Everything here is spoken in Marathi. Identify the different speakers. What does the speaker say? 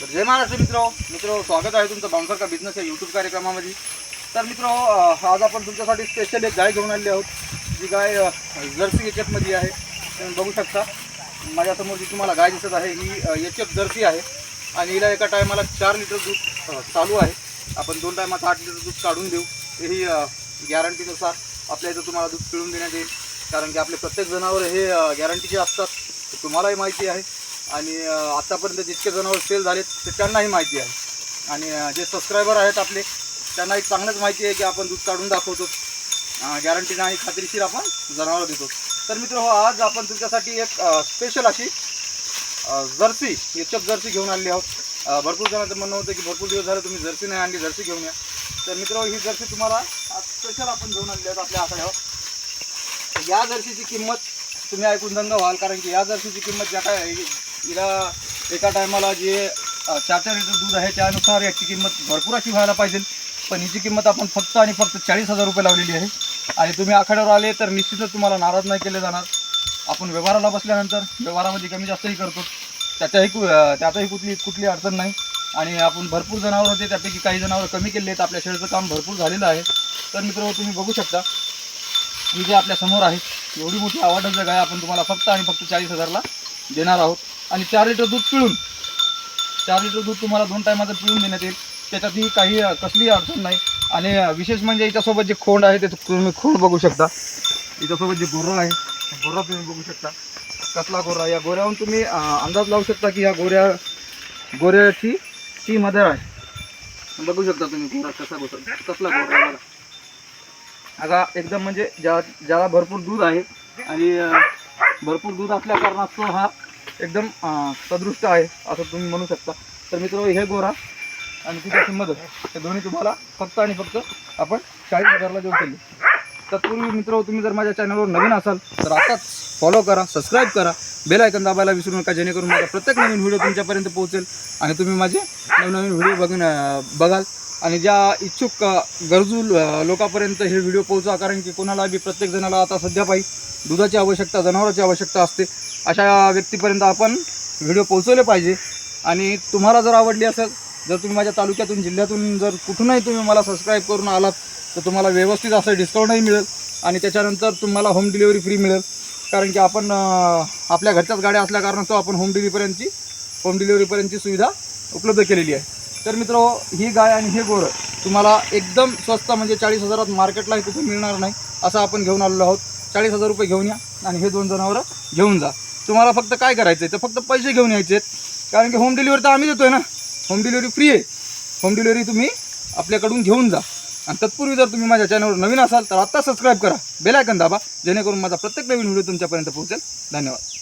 Speaker 1: तर जय महाराष्ट्र मित्र. मित्र स्वागत आहे तुमचं बाउन्सर का बिझनेस या यूट्यूब कार्यक्रमामध्ये. तर मित्र आज आपण तुमच्यासाठी स्पेशल एक गाय घेऊन आलेली आहोत. जी गाय जर्सी याच्यातमध्ये आहे. तुम्ही बघू शकता. माझ्यासमोर जी तुम्हाला गाय दिसत आहे. ही एच एफ जर्सी आहे. आणि हिला एका टायमाला चार लिटर दूध चालू आहे. आपण दोन टायमात आठ लिटर दूध काढून देऊ. ही गॅरंटीनुसार आपल्या इथं तुम्हाला दूध पिळून देण्यात येईल. कारण की आपले प्रत्येक जनावर हे गॅरंटीचे असतात. तुम्हालाही माहिती आहे. आणि आत्तापर्यंत जितके जनावर सेल झालेत ते त्यांनाही माहिती आहे. आणि जे सबस्क्रायबर आहेत आपले त्यांना एक चांगलंच माहिती आहे की आपण दूध काढून दाखवतो. गॅरंटीनं आणि खात्रीशीर आपण जनावर देतो. तर मित्र हो आज आपण तुमच्यासाठी एक स्पेशल अशी जर्सी एचएफ जर्सी घेऊन आणली आहोत. भरपूर जणांचं म्हणणं होतं की भरपूर दिवस झाले तुम्ही जर्सी नाही आणली जर्सी घेऊन या. तर मित्र ही जर्सी तुम्हाला स्पेशल आपण घेऊन आणली आहोत आपल्या आखाड्यावर या जर्सीची किंमत तुम्ही ऐकून दंग व्हाल कारण की या जर्सीची किंमत ज्या काय आहे, हिला एका टायमाला जे चार चार लिटर दूध आहे त्यानुसार याची किंमत भरपूर अशी व्हायला पाहिजे. पण हिची किंमत आपण फक्त आणि फक्त चाळीस हजार रुपये लावलेली आहे. आणि तुम्ही आखाड्यावर आले तर निश्चितच तुम्हाला नाराज नाही केले जाणार. आपण व्यवहाराला बसल्यानंतर व्यवहारामध्ये कमी जास्तही करतो. त्याच्याही कु त्यातही कुठली कुठली अडचण नाही. आणि आपण भरपूर जनावर होते त्यापैकी काही जनावर कमी केले आहेत. आपल्या शेळीचं काम भरपूर झालेलं आहे. तर मित्र तुम्ही बघू शकता. ही जे आपल्यासमोर आहे एवढी मोठी आवडच जग आहे आपण तुम्हाला फक्त आणि फक्त चाळीस हजारला देणार आहोत. आणि चार लिटर दूध पिळून चार लिटर दूध तुम्हाला दोन टायमाचं पिळून देण्यात येईल. त्याच्यातही काही कसलीही अडचण नाही. आणि विशेष म्हणजे याच्यासोबत जे खोंड आहे ते तुम्ही खोंड बघू शकता. याच्यासोबत जे गोरं आहे गोरा तुम्ही बघू शकता. कसला गोरा? या गोऱ्याहून तुम्ही अंदाज लावू शकता की या गोऱ्या गोऱ्याची ती मदर आहे. बघू शकता तुम्ही गोरा कसा गोरा कसला गोरा बघा. आता एकदम म्हणजे ज्या ज्याला भरपूर दूध आहे आणि भरपूर दूध असल्या कारणास्तव हा एकदम सदृष्ट आहे असं तुम्ही म्हणू शकता. तर मित्र हे गोरा आणि तिच्याची मदत हे दोन्ही तुम्हाला फक्त आणि फक्त आपण चाळीस हजारला देऊ केली तत्पूर्वी मित्र तुम्ही जर माझ्या चॅनलवर नवीन असाल तर आताच फॉलो करा सबस्क्राईब करा. बेल आयकन दाबायला विसरू नका जेणेकरून माझा प्रत्येक नवीन व्हिडिओ तुमच्यापर्यंत पोहोचेल आणि तुम्ही माझे नवनवीन व्हिडिओ बघून बघाल. आणि ज्या इच्छुक गरजू लोकांपर्यंत हे व्हिडिओ पोहोचा कारण की कोणाला बी प्रत्येक जणाला आता सध्या पायी दुधाची आवश्यकता जनावराची आवश्यकता असते. अशा व्यक्तीपर्यंत आपण व्हिडिओ पोहोचवले पाहिजे. आणि तुम्हाला जर आवडली असेल जर तुम्ही माझ्या तालुक्यातून जिल्ह्यातून जर कुठूनही तुम्ही मला सबस्क्राईब करून आलात तर तुम्हाला व्यवस्थित असं डिस्काउंटही मिळेल. आणि त्याच्यानंतर तुम्हाला होम डिलिव्हरी फ्री मिळेल. कारण की आपण आपल्या घरच्याच गाड्या असल्या कारणास्तव आपण होम डिलिव्हरीपर्यंतची होम डिलिव्हरीपर्यंतची सुविधा उपलब्ध केलेली आहे. तर मित्र ही गाय आणि हे गोरं तुम्हाला एकदम स्वस्त म्हणजे चाळीस हजारात मार्केटलाही कुठे मिळणार नाही असं आपण घेऊन आलेलो आहोत. चाळीस हजार रुपये घेऊन या आणि हे दोन जनावरं घेऊन जा. तुम्हाला फक्त काय करायचं आहे तर फक्त पैसे घेऊन यायचे आहेत. कारण की होम डिलिव्हरी तर आम्ही देतो आहे ना. होम डिलिव्हरी फ्री आहे. होम डिलिव्हरी तुम्ही आपल्याकडून घेऊन जा. आणि तत्पूर्वी जर तुम्ही माझ्या चॅनलवर नवीन असाल तर आत्ता सबस्क्राईब करा. बेलायकन दाबा जेणेकरून माझा प्रत्येक नवीन व्हिडिओ तुमच्यापर्यंत पोहोचेल. धन्यवाद.